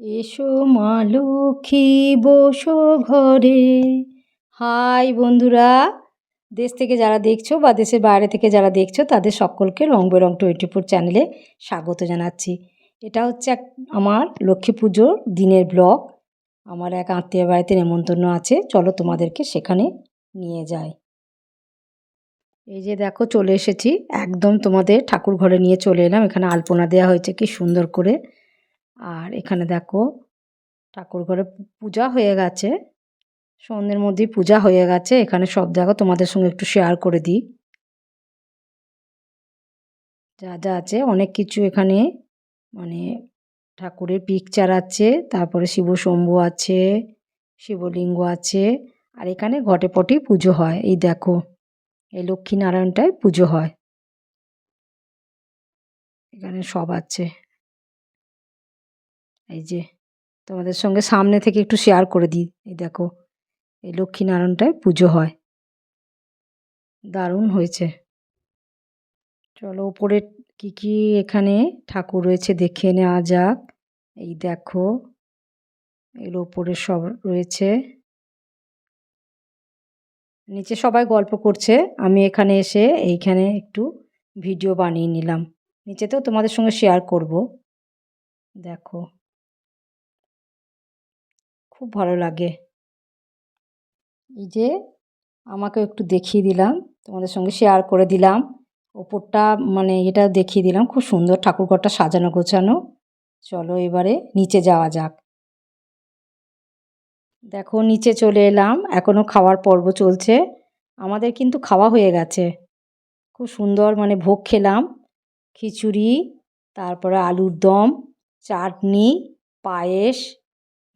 এসো মা লক্ষ্মী, বসো ঘরে। হাই বন্ধুরা, দেশ থেকে যারা দেখছ বা দেশের বাইরে থেকে যারা দেখছ, তাদের সকলকে রং বেরং টোয়েন্টি ফোর চ্যানেলে স্বাগত জানাচ্ছি। এটা হচ্ছে এক আমার লক্ষ্মী পুজোর দিনের ব্লগ। আমার এক আত্মীয় বাড়িতে নেমন্তন্ন আছে। চলো তোমাদেরকে সেখানে নিয়ে যাই। এই যে দেখো, চলে এসেছি। একদম তোমাদের ঠাকুর ঘরে নিয়ে চলে এলাম। এখানে আলপনা দেওয়া হয়েছে, কি সুন্দর করে। আর এখানে দেখো ঠাকুর ঘরে পূজা হয়ে গেছে। সন্ধ্যের মধ্যেই পূজা হয়ে গেছে। এখানে সব দেখো তোমাদের সঙ্গে একটু শেয়ার করে দিই। যা যা আছে অনেক কিছু এখানে মানে ঠাকুরের পিকচার আছে, তারপরে শিব শম্ভু আছে, শিবলিঙ্গ আছে, আর এখানে ঘটে পটে পুজো হয়। এই দেখো, এই লক্ষ্মীনারায়ণটায় পুজো হয়। এখানে সব আছে। এই যে তোমাদের সঙ্গে সামনে থেকে একটু শেয়ার করে দিই। এই দেখো, এই লক্ষ্মীনারায়ণটায় পুজো হয়। দারুণ হয়েছে। চলো ওপরে কী কী এখানে ঠাকুর রয়েছে দেখে নেওয়া যাক। এই দেখো, এর ওপরে সব রয়েছে। নিচে সবাই গল্প করছে, আমি এখানে এসে এইখানে একটু ভিডিও বানিয়ে নিলাম। নিচেতেও তোমাদের সঙ্গে শেয়ার করব। দেখো। খুব ভালো লাগে। এই যে আমাকে একটু দেখিয়ে দিলাম, তোমাদের সঙ্গে শেয়ার করে দিলাম। ওপরটা মানে এটা দেখিয়ে দিলাম, খুব সুন্দর ঠাকুরঘরটা সাজানো গোছানো। চলো এবারে নিচে যাওয়া যাক। দেখো, নিচে চলে এলাম এখনও খাওয়ার পর্ব চলছে। আমাদের কিন্তু খাওয়া হয়ে গেছে। খুব সুন্দর মানে ভোগ খেলাম। খিচুড়ি, তারপরে আলুর দম, চাটনি, পায়েস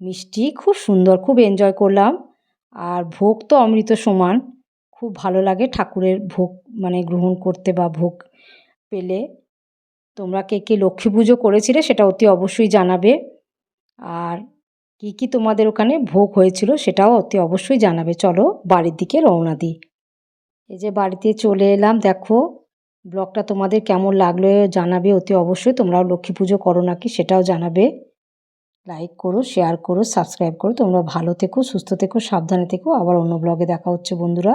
মিষ্টি খুব সুন্দর, খুব এনজয় করলাম। আর ভোগ তো অমৃত সমান। খুব ভালো লাগে ঠাকুরের ভোগ মানে গ্রহণ করতে বা ভোগ পেলে। তোমরা কে কে লক্ষ্মী পুজো করেছিলে সেটা অতি অবশ্যই জানাবে। আর কি কি তোমাদের ওখানে ভোগ হয়েছিল সেটাও অতি অবশ্যই জানাবে। চলো বাড়ির দিকে রওনা দিই। এই যে বাড়িতে চলে এলাম, দেখো ব্লগটা তোমাদের কেমন লাগল জানাবে অতি অবশ্যই। তোমরাও লক্ষ্মী পুজো করো নাকি সেটাও জানাবে। লাইক করো শেয়ার করো সাবস্ক্রাইব করো। তোমরা ভালো থেকো, সুস্থ থেকো, সাবধানে থেকো। আবার অন্য ব্লগে দেখা হচ্ছে বন্ধুরা।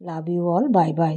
Love you all bye bye